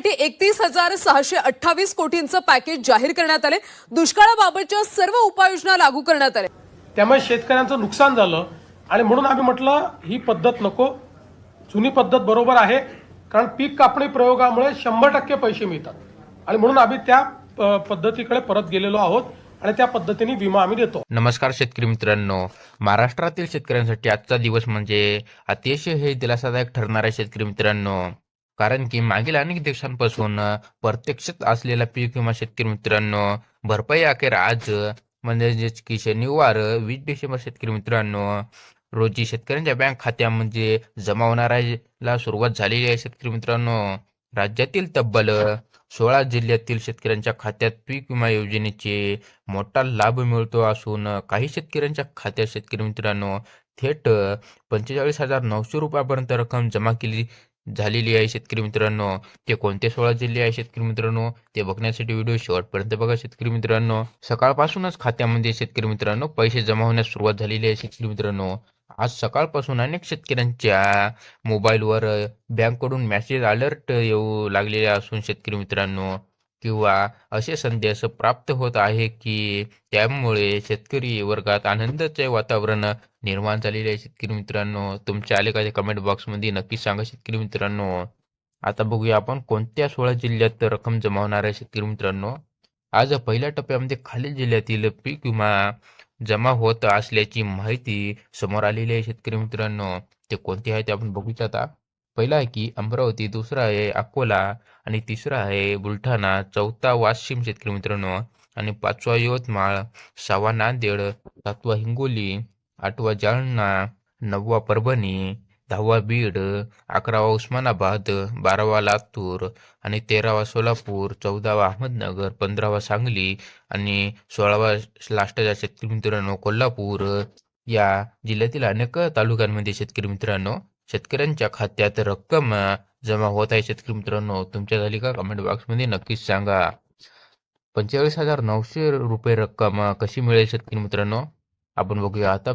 शेतकऱ्यांसाठी एकतीस हजार सहाशे अठ्ठावीस कोटींचं पॅकेज जाहीर करण्यात आले दुष्काळाबाबतच्या सर्व उपाययोजना लागू करण्यात आल्या. त्यामुळे शेतकऱ्यांचं नुकसान झालं आणि म्हणून आम्ही म्हटलं ही पद्धत नको. जुनी पद्धत बरोबर आहे कारण पीक कापणी प्रयोगामुळे शंभर टक्के पैसे मिळतात. आणि म्हणून आम्ही त्या पद्धतीकडे परत गेलेलो आहोत आणि त्या पद्धतीने विमा आम्ही देतो. नमस्कार शेतकरी मित्रांनो. महाराष्ट्रातील शेतकऱ्यांसाठी आजचा दिवस म्हणजे अतिशय हे दिलासादायक ठरणार आहे शेतकरी मित्रांनो. कारण की मागील अनेक दिवसांपासून प्रत्यक्षात असलेला पीक विमा शेतकरी मित्रांनो भरपाई अखेर आज म्हणजेच की शनिवार वीस डिसेंबर शेतकरी मित्रांनो रोजी शेतकऱ्यांच्या बँक खात्यामध्ये जमा होणाऱ्याला सुरुवात झालेली आहे. शेतकरी मित्रांनो राज्यातील तब्बल सोळा जिल्ह्यातील शेतकऱ्यांच्या खात्यात पीक विमा योजनेचे मोठा लाभ मिळतो असून काही शेतकऱ्यांच्या खात्यात शेतकरी मित्रांनो थेट पंचेचाळीस हजार नऊशे रुपयापर्यंत रक्कम जमा केली झालेली आहे शेतकरी मित्रांनो. ते कोणते सोळा जिल्हे आहे शेतकरी मित्रांनो? ते बघण्यासाठी व्हिडिओ शेवटपर्यंत बघा शेतकरी मित्रांनो. सकाळपासूनच खात्यामध्ये शेतकरी मित्रांनो पैसे जमा होण्यास सुरुवात झालेली आहे शेतकरी मित्रांनो. आज सकाळपासून अनेक शेतकऱ्यांच्या मोबाईलवर बँककडून मेसेज अलर्ट येऊ लागलेले असून शेतकरी मित्रांनो. किंवा असे संदेश प्राप्त होत आहे की त्यामुळे शेतकरी वर्गात आनंदाचे वातावरण निर्माण झालेले आहे. शेतकरी मित्रांनो तुमच्या अलीकडे कमेंट बॉक्समध्ये नक्की सांगा शेतकरी मित्रांनो. आता बघूया आपण कोणत्या सोळा जिल्ह्यात रक्कम जमा होणार आहे शेतकरी मित्रांनो. आज पहिल्या टप्प्यामध्ये खालील जिल्ह्यातील पीक विमा जमा होत असल्याची माहिती समोर आलेली आहे शेतकरी मित्रांनो. ते कोणते आहे ते आपण बघूया आता. पहिला आहे की अमरावती दुसरा आहे अकोला आणि तिसरा आहे बुलढाणा चौथा वाशिम शेतकरी मित्रांनो आणि पाचवा यवतमाळ सहावा नांदेड सातवा हिंगोली आठवा जालना नववा परभणी दहावा बीड अकरावा उस्मानाबाद बारावा लातूर आणि तेरावा सोलापूर चौदावा अहमदनगर पंधरावा सांगली आणि सोळावा लास्टच्या शेतकरी मित्रांनो कोल्हापूर. या जिल्ह्यातील अनेक तालुक्यांमध्ये शेतकरी मित्रांनो शेतकऱ्यांच्या खात्यात रक्कम जमा होत आहे शेतकरी मित्रांनो. तुमच्या झाली का कमेंट बॉक्समध्ये नक्कीच सांगा. पंचेचाळीस हजार नऊशे रुपये रक्कम कशी मिळेल शेतकरी मित्रांनो? आपण बघूया. आता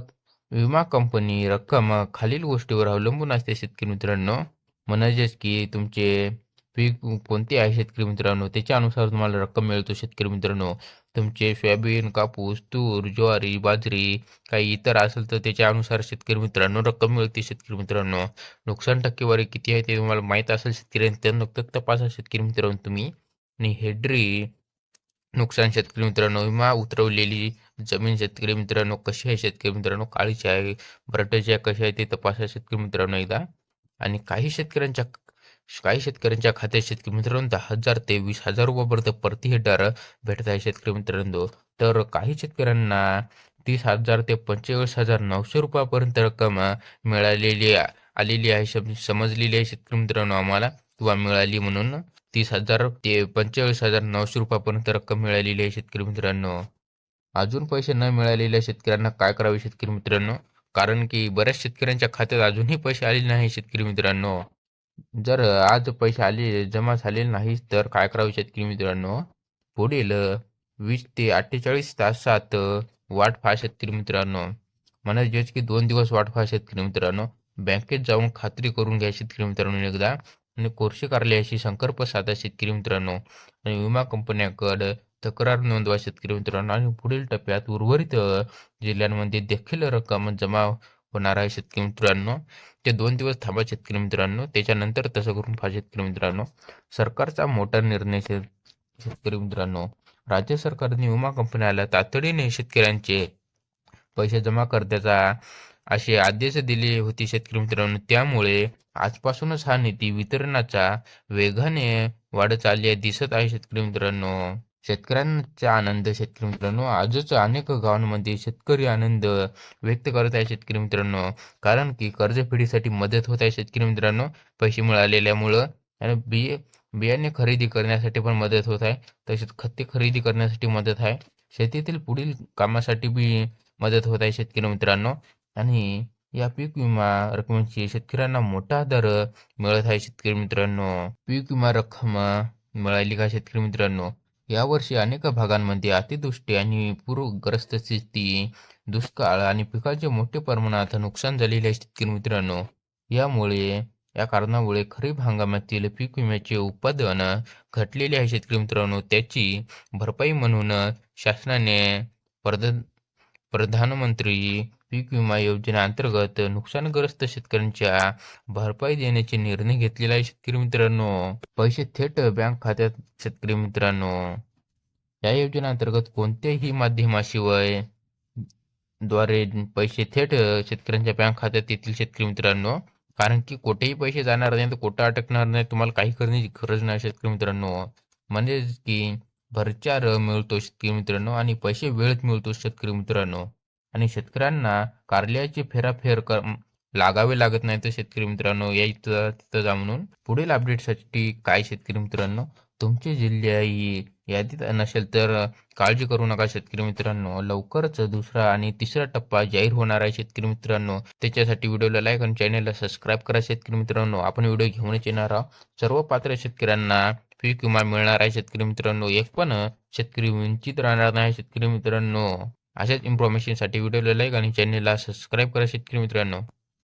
विमा कंपनी रक्कम खालील गोष्टीवर अवलंबून असते शेतकरी मित्रांनो. म्हणजेच की तुमचे पीक कोणते आहे शेतकरी मित्रांनो? त्याच्यानुसार तुम्हाला रक्कम मिळतो शेतकरी मित्रांनो. तुमचे सोयाबीन कापूस तूर ज्वारी बाजरी काही इतर असेल तर त्याच्यानुसार शेतकरी मित्रांनो रक्कम मिळते शेतकरी मित्रांनो. नुकसान टक्केवारी किती आहे ते तुम्हाला माहीत असेल शेतकरी ते नुकतं तपासा शेतकरी मित्रांनो तुम्ही. आणि हेड्री नुकसान शेतकरी मित्रांनो विमा उतरवलेली जमीन शेतकरी मित्रांनो कशी आहे शेतकरी मित्रांनो? काळीची आहे बरटाची आहे कशी आहे ते तपासा शेतकरी मित्रांनो एकदा. आणि काही शेतकऱ्यांच्या काही शेतकऱ्यांच्या खात्यात शेतकरी मित्रांनो दहा हजार ते वीस हजार रुपयापर्यंत प्रति हेक्टर भेटत आहे शेतकरी मित्रांनो. तर काही शेतकऱ्यांना तीस हजार ते पंचेचाळीस हजार नऊशे रुपयापर्यंत रक्कम मिळालेली आलेली आहे. समजलेली आहे शेतकरी मित्रांनो आम्हाला. किंवा मिळाली म्हणून तीस हजार ते पंचेचाळीस हजार नऊशे रुपयापर्यंत रक्कम मिळालेली आहे शेतकरी मित्रांनो. अजून पैसे न मिळालेल्या शेतकऱ्यांना काय करावे शेतकरी मित्रांनो? कारण की बऱ्याच शेतकऱ्यांच्या खात्यात अजूनही पैसे आलेले नाही शेतकरी मित्रांनो. जर आज पैसे आले जमा झालेले नाही तर काय करावे शेतकरी मित्रांनो? पुढील वीस ते अठ्ठेचाळीस तासात वाट पहा शेतकरी मित्रांनो. म्हणजे की दोन दिवस वाट पहा शेतकरी मित्रांनो. बँकेत जाऊन खात्री करून घ्या शेतकरी मित्रांनो एकदा. आणि कोर्शी कार्यालयाशी संकल्प साधा शेतकरी मित्रांनो. आणि विमा कंपन्याकडे तक्रार नोंदवा शेतकरी मित्रांनो. आणि पुढील टप्प्यात उर्वरित जिल्ह्यांमध्ये देखील रक्कम जमा होणार आहे शेतकरी मित्रांनो. ते दोन दिवस थांबा शेतकरी मित्रांनो. त्याच्यानंतर तसं करून पहा शेतकरी मित्रांनो. सरकारचा मोठा निर्णय शेतकरी मित्रांनो. राज्य सरकारने विमा कंपन्याला तातडीने शेतकऱ्यांचे पैसे जमा करण्याचा असे आदेश दिले होते शेतकरी मित्रांनो. त्यामुळे आजपासूनच हा निधी वितरणाचा वेगाने वाढत चालली आहे दिसत आहे शेतकरी मित्रांनो. शेतकऱ्यांचा आनंद शेतकरी मित्रांनो. आजच अनेक गावांमध्ये शेतकरी आनंद व्यक्त करत आहे शेतकरी मित्रांनो. कारण की कर्जफेडीसाठी मदत होत आहे शेतकरी मित्रांनो. पैसे मिळालेल्यामुळं. आणि बी बियाणे खरेदी करण्यासाठी पण मदत होत आहे. तसेच खते खरेदी करण्यासाठी मदत आहे. शेतीतील पुढील कामासाठी बी मदत होत आहे शेतकरी मित्रांनो. आणि या पीक विमा रकमेची शेतकऱ्यांना मोठा दर मिळत आहे शेतकरी मित्रांनो. पीक विमा रक्कम मिळाली का शेतकरी मित्रांनो? यावर्षी अनेक भागांमध्ये अतिवृष्टी आणि पूरग्रस्त स्थिती दुष्काळ आणि पिकाचे मोठे प्रमाणात नुकसान झालेले आहे शेतकरी मित्रांनो? यामुळे या कारणामुळे खरीप हंगामातील पीक विम्याचे उत्पादन घटलेले आहे शेतकरी मित्रांनो. त्याची भरपाई म्हणून शासनाने प्रधान प्रधानमंत्री पीक विमा योजनेअंतर्गत नुकसानग्रस्त शेतकऱ्यांच्या भरपाई देण्याचे निर्णय घेतलेला आहे शेतकरी मित्रांनो. पैसे थेट बँक खात्यात शेतकरी मित्रांनो. या योजनेअंतर्गत कोणत्याही माध्यमाशिवायद्वारे पैसे थेट शेतकऱ्यांच्या बँक खात्यात येतील शेतकरी मित्रांनो. कारण की कुठेही पैसे जाणार नाही तर कुठं अटकणार नाही तुम्हाला काही करण्याची गरज नाही शेतकरी मित्रांनो. म्हणजेच की भरचार मिळतो शेतकरी मित्रांनो आणि पैसे वेळेत मिळतो शेतकरी मित्रांनो. आणि शेतकऱ्यांना कार्यालयाची फेराफेर कर लागावे लागत नाही तर शेतकरी मित्रांनो या इथं तिथं जा म्हणून पुढील अपडेटसाठी काय शेतकरी मित्रांनो तुमचे जिल्हे ही यादीत नसेल तर काळजी करू नका शेतकरी मित्रांनो. लवकरच दुसरा आणि तिसरा टप्पा जाहीर होणार आहे शेतकरी मित्रांनो. त्याच्यासाठी व्हिडिओला लाईक आणि चॅनलला सबस्क्राईब करा शेतकरी मित्रांनो. आपण व्हिडिओ घेऊनच येणार आहोत. सर्व पात्र शेतकऱ्यांना पीक विमा मिळणार आहे शेतकरी मित्रांनो. एक पण शेतकरी वंचित राहणार नाही शेतकरी मित्रांनो. अशाच इन्फॉर्मेशनसाठी व्हिडिओला लाईक आणि चॅनलला सबस्क्राईब करा शेतकरी मित्रांनो.